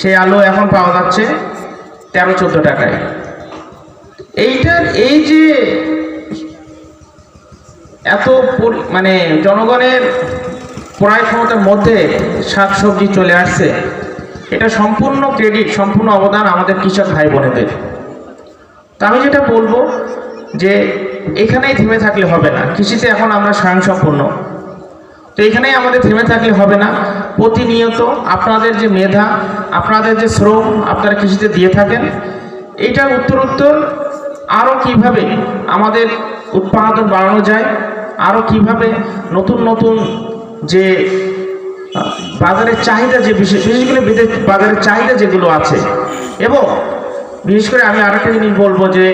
সেই আলু এখন পাওয়া যাচ্ছে তেরো চোদ্দ টাকায়। এইটার এই যে এত মানে জনগণের ক্রয় ক্ষমতার মধ্যে শাক সবজি চলে আসছে, এটা সম্পূর্ণ ক্রেডিট সম্পূর্ণ অবদান আমাদের কৃষক ভাই বোনেদের। তা আমি যেটা বলব যে এখানেই থেমে থাকলে হবে না। কৃষিতে এখন আমরা স্বয়ংসম্পূর্ণ। তো এখানেই আমাদের থেমে থাকলে হবে না। প্রতিনিয়ত আপনাদের যে মেধা, আপনাদের যে শ্রম আপনারা কৃষিতে দিয়ে থাকেন এইটার উত্তর উত্তর আরও কীভাবে আমাদের উৎপাদন বাড়ানো যায় আরও কীভাবে নতুন নতুন যে বাজারের চাহিদা যে বিশেষ বিশেষ করে বিদেশ বাজারের চাহিদা যেগুলো আছে এবং বিশেষ করে আমি আরেকটা জিনিস বলব যে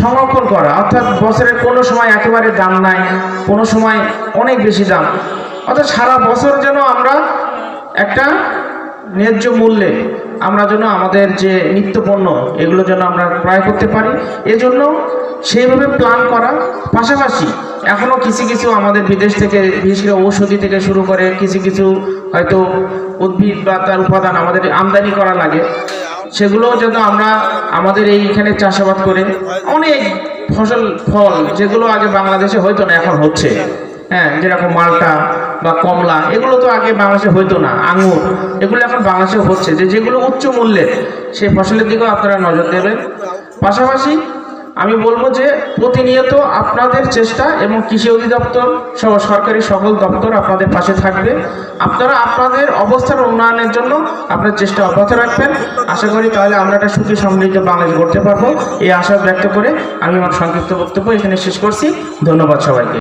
সংরক্ষণ করা, অর্থাৎ বছরের কোনো সময় একেবারে দাম নাই, কোনো সময় অনেক বেশি দাম অর্থাৎ সারা বছর যেন আমরা একটা ন্যায্য মূল্যে আমরা যেন আমাদের যে নিত্যপণ্য, এগুলো যেন আমরা ক্রয় করতে পারি। এজন্য সেইভাবে প্ল্যান করা। পাশাপাশি এখনও কিছু কিছু আমাদের বিদেশ থেকে, বিশেষ করে ঔষধি থেকে শুরু করে কিছু কিছু হয়তো উদ্ভিদ বা তার উপাদান আমাদের আমদানি করা লাগে। সেগুলো যেন আমরা আমাদের এইখানে চাষাবাদ করে অনেক ফসল, ফল যেগুলো আগে বাংলাদেশে হয়তো না, এখন হচ্ছে। হ্যাঁ যেরকম মালটা বা কমলা, এগুলো তো আগে বাংলাদেশে হইতো না, আঙুর, এগুলো এখন বাংলাদেশে হচ্ছে। যে যেগুলো উচ্চ মূল্যের, সেই ফসলের দিকেও আপনারা নজর দেবেন। পাশাপাশি আমি বলব যে প্রতিনিয়ত আপনাদের চেষ্টা এবং কৃষি অধিদপ্তর সহ সরকারি সকল দপ্তর আপনাদের পাশে থাকবে। আপনারা আপনাদের অবস্থার উন্নয়নের জন্য আপনার চেষ্টা অব্যাহত রাখবেন। আশা করি তাহলে আমরা একটা সুখী সমৃদ্ধ বাংলাদেশ গড়তে পারব। এই আশা ব্যক্ত করে আমি আমার সংক্ষিপ্ত বক্তব্য এখানে শেষ করছি। ধন্যবাদ সবাইকে।